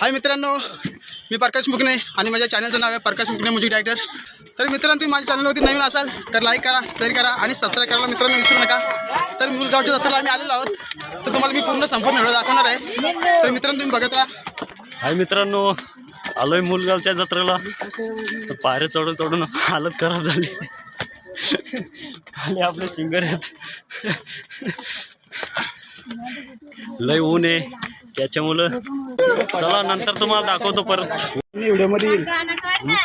हाय मित्रांनो मी प्रकाश मुकणे आणि माझ्या चॅनलचं नाव आहे प्रकाश मुकणे म्युझिक डायरेक्टर. तर मित्रांनो तुम्ही माझ्या चॅनलवरती नवीन असाल तर लाईक करा शेअर करा आणि सबस्क्राईब करायला मित्रांनो विसरू नका. तर मुलगावच्या जत्रेला आम्ही आलेलो आहोत. तर तुम्हाला मी पूर्ण संपूर्ण व्हिडिओ दाखवणार आहे. तर मित्रांनो तुम्ही बघत राहा. हाय मित्रांनो आलोय मुलगावच्या जत्रेला. तर पायऱ्या चढून चढून हालत खराब झाली. खाली आपले सिंगर आहेत. लय ऊन आहे. त्याच्यामुळं चला नंतर तुम्हाला दाखवतो परत. मी व्हिडिओमध्ये येईल. गाणं ना.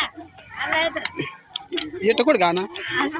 आलाय तर. ये टकोट गाणं? आलं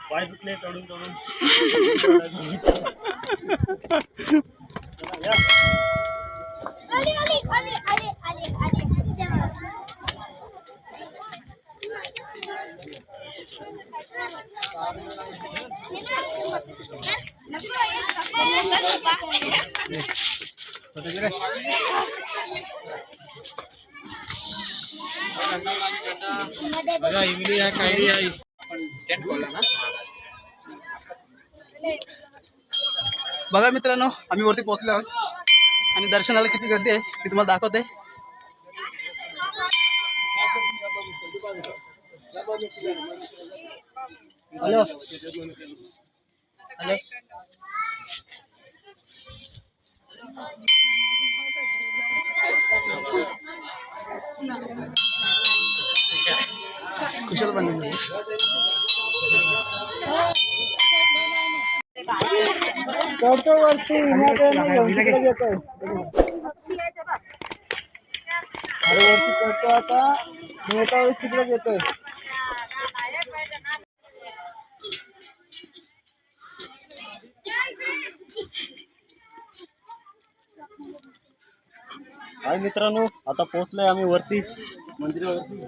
पाय दुखले चढून चढून आली आली आली आली आली आली बघा मित्रांनो आम्ही वरती पोहोचलो आहोत. आणि दर्शनाला किती गर्दी आहे मी तुम्हाला दाखवते. हॅलो. हॅलो. कुशल बनवलं चढतो वरती तिकडे येतोय. अरे वरती चढतो आता वेळेस तिकडे येतोय. हाय मित्रांनो आता पोहोचलोय आम्ही वरती. मंदिरावरती.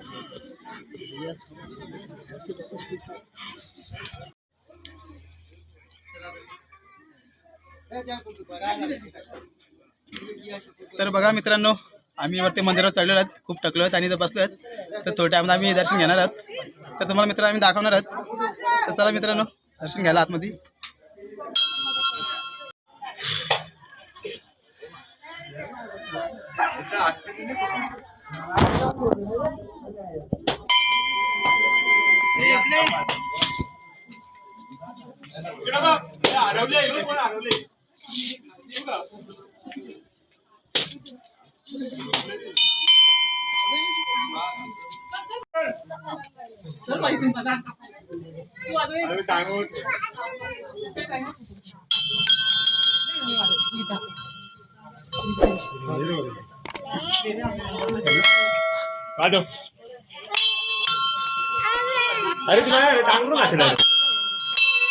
तर बघा मित्रांनो आम्ही वरती मंदिरावर चढलेलो आहेत. खूप टकलो आहेत आणि इथं बसलो आहेत. तर थोड्या टायमध्ये आम्ही दर्शन घेणार आहोत. तर तुम्हाला मित्र आम्ही दाखवणार आहोत. तर चला मित्रांनो दर्शन घ्यायला आतमध्ये. કાઢો અરે તમે ડાંગરો નાખી નાખ્યો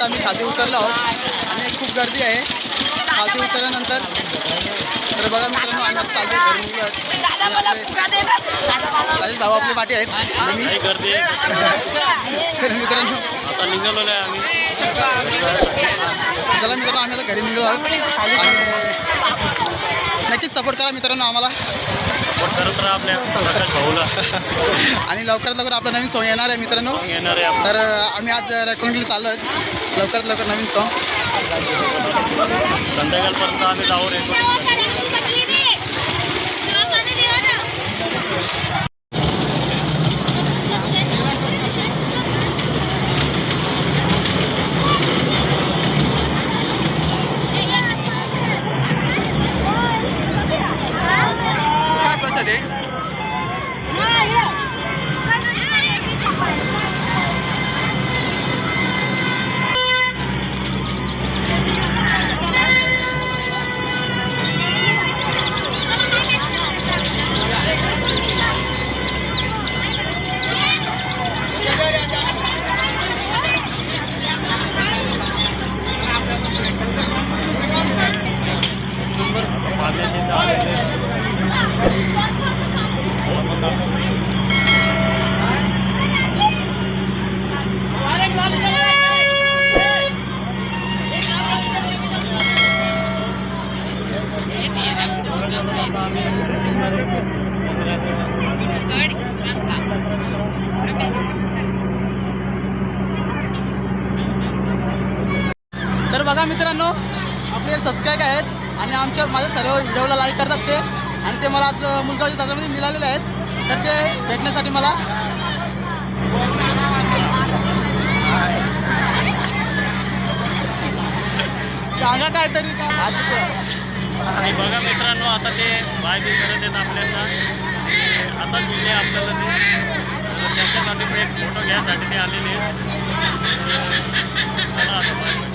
आता आम्ही खाली उतरलो आहोत. आणि खूप गर्दी आहे. खाली उतरल्यानंतर तर बघा मित्रांनो आम्ही आता चालतो घरी राजेश भाऊ आपली पाठी आहेत. गर्दी तर मित्रांनो आता निघालो आम्ही चला मित्रांनो आम्ही आता घरी निघलो आहोत. आणि नक्कीच सपोर्ट करा मित्रांनो आम्हाला. सपोर्ट करत राहा आपल्या प्रकाश भाऊला. आणि लवकरात लवकर आपलं नवीन सॉंग येणार आहे मित्रांनो. येणार आहे आपण तर आम्ही आज रेकॉर्डिंगला चाललो आहेत लवकरात लवकर नवीन सॉंग संध्याकाळपर्यंत आम्ही जाऊ रेकॉर्डिंग काय प्रसाद आहे तर बघा मित्रांनो आपले सबस्क्राईब आहेत आणि आमच्या माझ्या सर्व व्हिडिओला लाईक करतात ते. आणि ते मला आज मुलगावच्या जागेमध्ये मिळालेले आहेत. तर ते भेटण्यासाठी मला सांगा काय तरी आणि बघा मित्रांनो आता ते बाय बी करत आहेत आपल्याला. आताच बोलले आपल्याला ते. त्याच्यासाठी त्यांच्यासाठी एक फोटो घ्यायसाठी ते आलेले आहेत. चला आता.